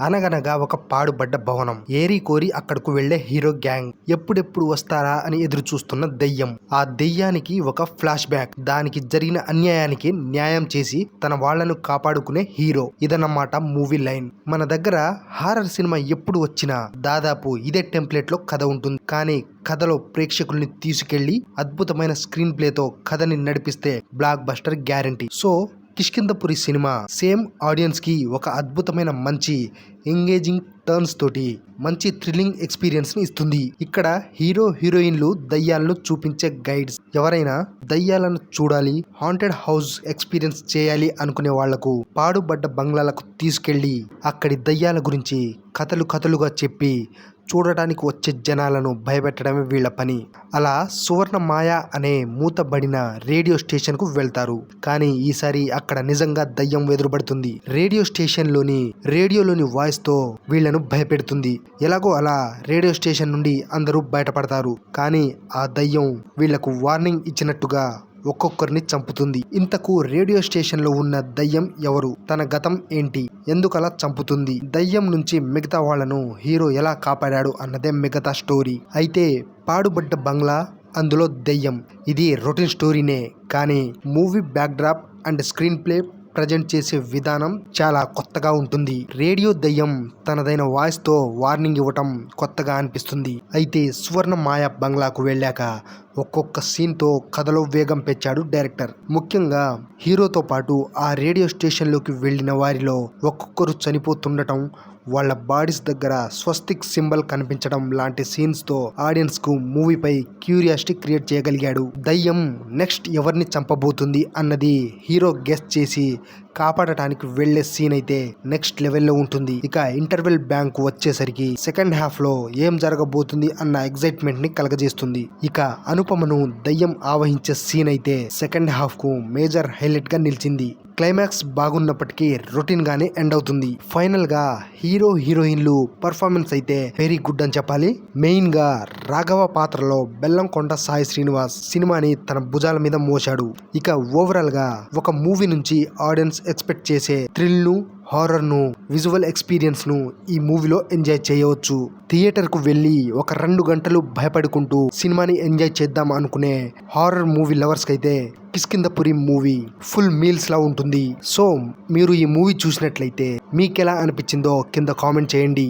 అనగనగా ఒక పాడుబడ్డ భవనం. ఏరి కోరి అక్కడకు వెళ్ళే హీరో గ్యాంగ్. ఎప్పుడెప్పుడు వస్తారా అని ఎదురు చూస్తున్న దెయ్యం. ఆ దెయ్యానికి ఒక ఫ్లాష్ బ్యాక్. దానికి జరిగిన అన్యాయానికి న్యాయం చేసి తన వాళ్ళను కాపాడుకునే హీరో. ఇదన్నమాట మూవీ లైన్. మన దగ్గర హారర్ సినిమా ఎప్పుడు వచ్చినా దాదాపు ఇదే టెంప్లెట్లో కథ ఉంటుంది. కానీ కథలో ప్రేక్షకుల్ని తీసుకెళ్ళి అద్భుతమైన స్క్రీన్ ప్లేతో కథని నడిపిస్తే blockbuster guarantee. So Kishkindhapuri cinema same ఆడియన్స్కి ఒక అద్భుతమైన మంచి ఎంగేజింగ్ టర్న్స్ తోటి మంచి థ్రిల్లింగ్ ఎక్స్పీరియన్స్ని ఇస్తుంది. ఇక్కడ హీరో హీరోయిన్లు దయ్యాలను చూపించే గైడ్స్. ఎవరైనా దయ్యాలను చూడాలి హాంటెడ్ హౌస్ ఎక్స్పీరియన్స్ చేయాలి అనుకునే వాళ్ళకు పాడుబడ్డ బంగ్లాలకు తీసుకెళ్ళి అక్కడి దయ్యాల గురించి కథలు కథలుగా చెప్పి చూడటానికి వచ్చే జనాలను భయపెట్టడమే వీళ్ళ పని. అలా సువర్ణ మాయ అనే మూతబడిన రేడియో స్టేషన్కు వెళ్తారు. కానీ ఈసారి అక్కడ నిజంగా దయ్యం ఎదురుపడుతుంది రేడియో స్టేషన్లోని రేడియోలోని వాయిస్ వాయిస్తో వీళ్ళను భయపెడుతుంది. ఎలాగో అలా రేడియో స్టేషన్ నుండి అందరూ బయటపడతారు. కానీ ఆ దయ్యం వీళ్ళకు వార్నింగ్ ఇచ్చినట్టుగా ఒక్కొక్కరిని చంపుతుంది. ఇంతకు రేడియో స్టేషన్లో ఉన్న దయ్యం ఎవరు? తన గతం ఏంటి? ఎందుకలా చంపుతుంది? దయ్యం నుంచి మిగతా వాళ్ళను హీరో ఎలా కాపాడాడు అన్నదే మిగతా స్టోరీ. అయితే పాడుబడ్డ బంగ్లా అందులో దెయ్యం. ఇది రొటీన్ స్టోరీనే. కానీ movie backdrop and screenplay present చేసే విధానం చాలా కొత్తగా ఉంటుంది. రేడియో దయ్యం తనదైన వాయిస్తో వార్నింగ్ ఇవ్వటం కొత్తగా అనిపిస్తుంది. అయితే సువర్ణ మాయ బంగ్లాకు వెళ్ళాక ఒక్కొక్క సీన్తో కథలో వేగం పెంచాడు డైరెక్టర్. ముఖ్యంగా హీరోతో పాటు ఆ రేడియో స్టేషన్లోకి వెళ్ళిన వారిలో ఒక్కొక్కరు చనిపోతుండటం వాళ్ళ బాడీస్ దగ్గర స్వస్తిక్ సింబల్ కనిపించడం లాంటి సీన్స్తో మూవీపై క్యూరియాసిటీ క్రియేట్ చేయగలిగాడు. దయ్యం నెక్స్ట్ ఎవరిని చంపబోతుంది అన్నది హీరో గెస్ట్ చేసి కాపాడటానికి వెళ్ళే సీన్ అయితే నెక్స్ట్ లెవెల్లో ఉంటుంది. ఇక ఇంటర్వెల్ బ్యాంక్ వచ్చేసరికి సెకండ్ హాఫ్లో ఏం జరగబోతుంది అన్న ఎక్సైట్మెంట్ని కలగజేస్తుంది. ఇక అనుపమను దయ్యం ఆవహించే సీన్ అయితే సెకండ్ హాఫ్కు మేజర్ హైలైట్గా నిలిచింది. క్లైమాక్స్ బాగున్నప్పటికీ రొటీన్ గానే ఎండ్ అవుతుంది. ఫైనల్గా హీరో హీరోయిన్లు పర్ఫార్మెన్స్ అయితే వెరీ గుడ్ అని చెప్పాలి. మెయిన్గా రాఘవ పాత్రలో బెల్లంకొండ సాయి శ్రీనివాస్ సినిమాని తన భుజాల మీద మోశాడు. ఇక ఓవరాల్గా ఒక మూవీ నుంచి ఆడియన్స్ ఎక్స్పెక్ట్ చేసే థ్రిల్ను హారర్ను విజువల్ ఎక్స్పీరియన్స్ను ఈ మూవీలో ఎంజాయ్ చేయవచ్చు. థియేటర్కు వెళ్ళి ఒక రెండు గంటలు భయపడుకుంటూ సినిమాని ఎంజాయ్ చేద్దాం అనుకునే హారర్ మూవీ లవర్స్ కైతే కిస్కిందపురి మూవీ ఫుల్ మీల్స్ లా ఉంటుంది. సో మీరు ఈ మూవీ చూసినట్లయితే మీకెలా అనిపించిందో కింద కామెంట్ చేయండి.